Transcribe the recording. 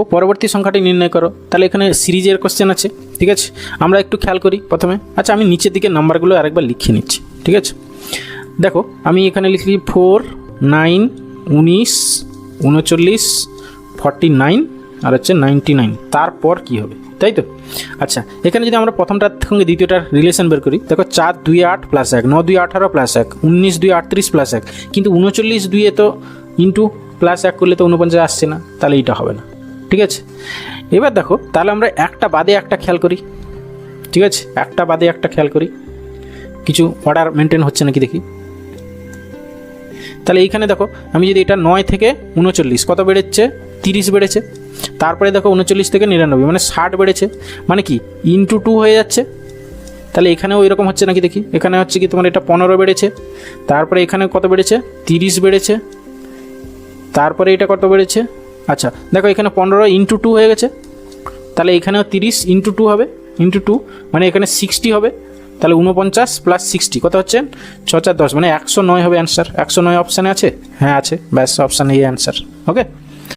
ও পরবর্তী সংখ্যাটি নির্ণয় করো। তাহলে এখানে সিরিজের কোশ্চেন আছে, ঠিক আছে? আমরা একটু খেয়াল করি প্রথমে। আচ্ছা আমি নিচের দিকে নাম্বারগুলো আরেকবার লিখে নিচ্ছি, ঠিক আছে? দেখো, আমি এখানে লিখলি ফোর নাইন উনিশ, উনচল্লিশ ফর্টি নাইন আর হচ্ছে নাইনটি নাইন তারপর কী হবে, তাই তো? আচ্ছা এখানে যদি আমরা প্রথমটার সঙ্গে দ্বিতীয়টার রিলেশন বের করি, দেখো চার, দুই, আট প্লাস এক, ন, দুই, আঠারো প্লাস এক, উনিশ, দুই, আটত্রিশ প্লাস এক। কিন্তু উনচল্লিশ দুইয়ে তো ইন্টু প্লাস এক করলে তো উনপঞ্চাশ আসছে না, তাহলে এইটা হবে না। ঠিক আছে? এবার দেখো, তাহলে আমরা একটা বাদে একটা খেয়াল করি। ঠিক আছে? একটা বাদে একটা খেয়াল করি। কিছু অর্ডার মেনটেন হচ্ছে নাকি দেখি? তাহলে এইখানে দেখো, আমি যদি এটা নয় থেকে উনচল্লিশ, কত বেড়েছে? তিরিশ বেড়েছে। তারপরে দেখো উনচল্লিশ থেকে নিরানব্বই মানে ষাট বেড়েছে। মানে কি? ইন্টু টু হয়ে যাচ্ছে। তাহলে এখানেও এরকম হচ্ছে নাকি দেখি? এখানে হচ্ছে কি তোমার এটা পনেরো বেড়েছে। তারপরে এখানে কত বেড়েছে? তিরিশ বেড়েছে। তারপরে এটা কত বেড়েছে? আচ্ছা দেখো এখানে পনেরো ইন্টু টু হয়ে গেছে। তাহলে এখানেও তিরিশ ইন্টু টু হবে ইন্টু টু মানে এখানে সিক্সটি হবে। তাহলে উনপঞ্চাশ প্লাস সিক্সটি কত হচ্ছে? ছ চার দশ মানে একশো নয় হবে অ্যান্সার একশো নয় অপশানে আছে? হ্যাঁ আছে। ব্যাস অপশান এই অ্যান্সার ওকে